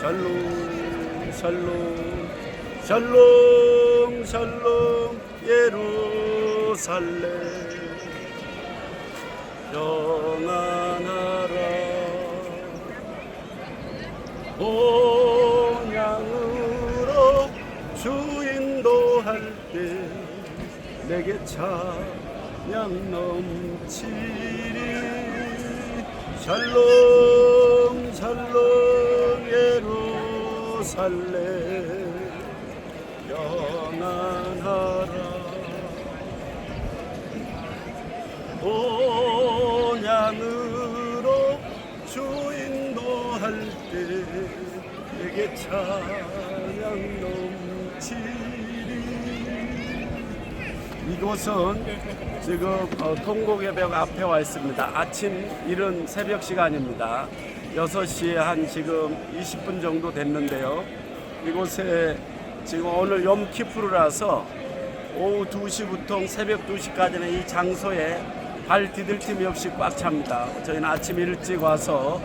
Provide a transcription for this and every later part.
샬롬 샬롬 샬롬 샬롬 예루살렘 평안하라 본향으로 주인도할 때 내게 찬양 넘치리 샬롬 샬롬 예루살렘. 평안하라. 본향으로 주 인도할 때 내게 찬양 넘치리 이곳은 지금 어, 통곡예배역 앞에 와 있습니다. 아침 이른 새벽 시간입니다. 6시에 한 지금 20분 정도 됐는데요. 이곳에 지금 오늘 염키푸르라서 오후 2시부터 새벽 2시까지는 이 장소에 발 디딜 틈이 없이 꽉 찹니다. 저희는 아침 일찍 와서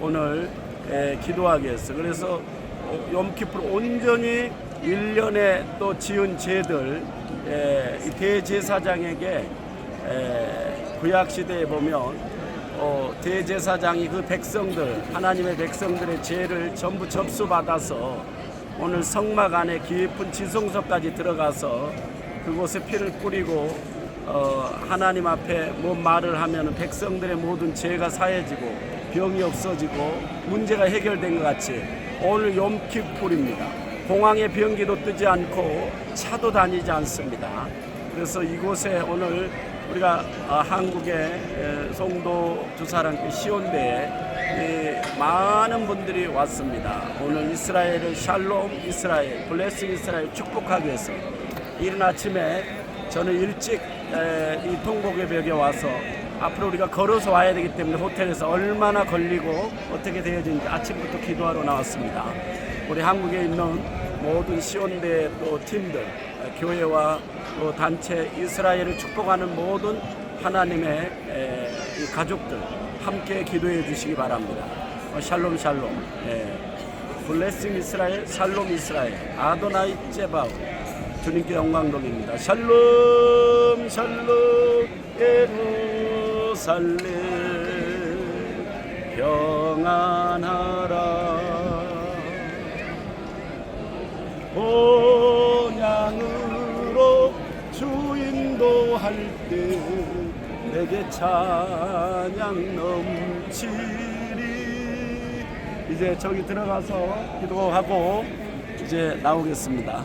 오늘 에, 기도하기 위해서 그래서 어, 염키푸르 온전히 1년에 또 지은 죄들 에, 이 대제사장에게 에, 구약 시대에 보면 어, 대제사장이 그 백성들 하나님의 백성들의 죄를 전부 접수받아서 오늘 성막 안에 깊은 지성소까지 들어가서 그곳에 피를 뿌리고 어, 하나님 앞에 뭐 말을 하면 백성들의 모든 죄가 사해지고 병이 없어지고 문제가 해결된 것 같이 오늘 염키풀입니다. 공항에 비행기도 뜨지 않고 차도 다니지 않습니다. 그래서 이곳에 오늘 우리가 아, 한국의 에, 송도 주사랑교 시온대에 이 많은 분들이 왔습니다. 오늘 이스라엘을 샬롬 이스라엘, 블레싱 이스라엘 축복하기 위해서 이른 아침에 저는 일찍 에, 이 통곡의 벽에 와서 앞으로 우리가 걸어서 와야 되기 때문에 호텔에서 얼마나 걸리고 어떻게 되어진지 아침부터 기도하러 나왔습니다. 우리 한국에 있는 모든 시온대 또 팀들, 에, 교회와 또 단체 이스라엘을 축복하는 모든 하나님의 가족들 함께 기도해 주시기 바랍니다. 어, 샬롬 샬롬. 예. 블레싱 이스라엘, 샬롬 이스라엘, 아도나이 제바우. 주님께 영광 돌립니다. 샬롬 샬롬 예루살렘 평안 본향으로 주인도할 때 내게 찬양 넘치리 이제 저기 들어가서 기도하고 이제 나오겠습니다.